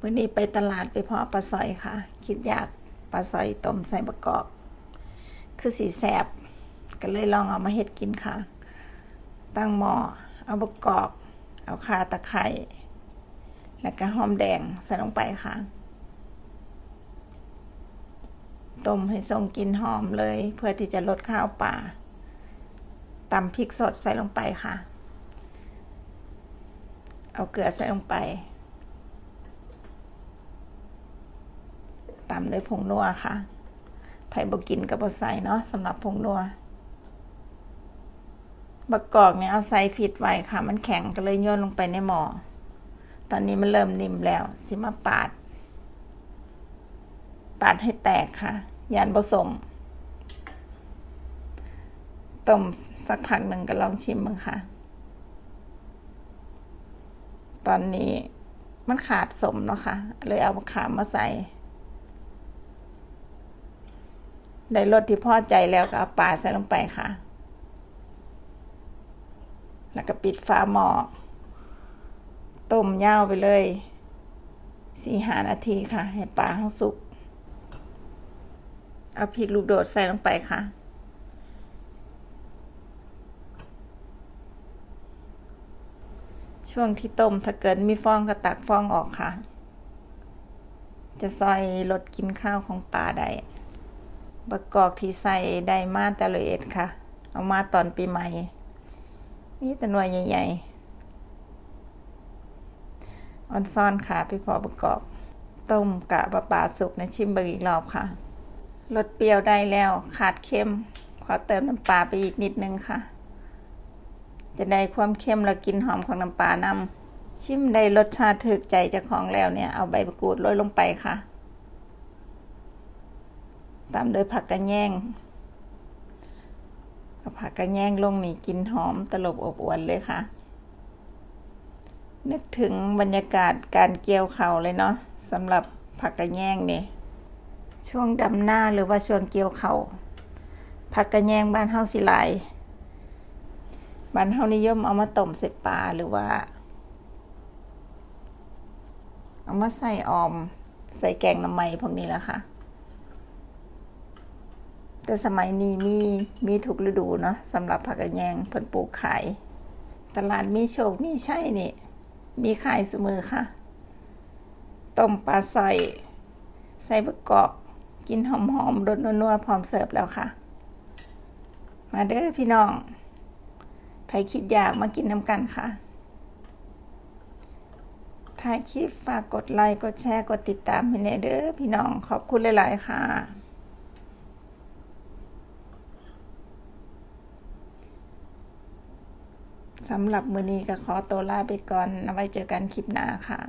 มื่อนี้ไปตลาดไปเพาะปลาซอยค่ะ คิดอยากปลาซอยต้มใส่บะกอกคือสีแสบก็เลยลองเอามาเฮ็ดกินค่ะ ตั้งหม้อเอาบะกอกเอาข่าตะไคร้แล้วก็หอมแดงใส่ลงไปค่ะต้มให้ทรงกลิ่นหอมเลย เพื่อที่จะลดข้าวป่าตำพริกสดใส่ลงไปค่ะ เอาเกลือใส่ลงไปามด้วยผงนัวค่ะไผ่บกินกับบใส่เนาะสำหรับผงนัวบักกอกเนี่ยเอาใส่ฟิตไว้ค่ะ มันแข็งก็เลยโยนลงไปในหม้อตอนนี้มันเริ่มนิ่มแล้วสิมาปาด ปาดให้แตกค่ะ ยานผสมต้มสักพักหนึ่งก็ลองชิมมั้งค่ะ ตอนนี้มันขาดสมเนาะค่ะ เลยเอามะขามมาใส่ ได้รสที่พอใจแล้วก็เอาปลาใส่ลงไปค่ะ แล้วก็ปิดฝาหม้อต้มย่าวไปเลยสี่หานาทีค่ะ ให้ปลาทั้งสุก เอาพริกลูกโดดใส่ลงไปค่ะ ช่วงที่ต้มถ้าเกิดมีฟองก็ตักฟองออกค่ะ จะซอยลดกินข้าวของปลาได้ บะกอกที่ใส่ได้มาแต่ละเอ็ดค่ะ เอามาตอนปีใหม่ มีแต่หน่วยใหญ่ๆออนซ่อนค่ะพี่พอบะกอก ต้มกะปลาปลาสุกนะชิมเบอร์อีกรอบค่ะรสเปรี้ยวได้แล้วขาดเค็ม ขอเติมน้ำปลาไปอีกนิดนึงค่ะ จะได้ความเค็มและกลิ่นหอมของน้ำปลานำชิมได้รสชาติถึกใจเจ้าของแล้วเนี่ย เอาใบมะกรูดโรยลงไปค่ะ ตามโดยผักกระแยงเอาผักกระแยงลงนี่กินหอมตลบอบอวนเลยค่ะ นึกถึงบรรยากาศการเกี่ยวเข่าเลยเนาะสำหรับผักกระแยงนี่ช่วงดำหน้าหรือว่าช่วงเกี่ยวเขาผักกระแยงบ้านเฮาสิหลายบ้านเฮานิยมเอามาต้มใส่ปลาหรือว่า เอามาใส่ออม ใส่แกงน้ำไหมพวกนี้แหละค่ะ แต่สมัยนี้มีมีทุกฤดูเนาะสำหรับผักกระแยงเพิ่นปลูกขาย ตลาดมีโชคมีใช่นี่ มีขายเสมอค่ะต้มปลาใส่ใส่บะกอก กินหอมๆรสนัวๆพร้อมเสิร์ฟแล้วค่ะ มาเด้อพี่น้องใครคิดอยากมากินน้ำกันค่ะถ่ายคลิปฝากกดไลค์ กดแชร์ กดติดตามให้แน่เด้อพี่น้องขอบคุณหลาย ๆ ค่ะ สำหรับมือนี้ก็ขอตัวลาไปก่อนเอาไว้เจอกันคลิปหน้าค่ะ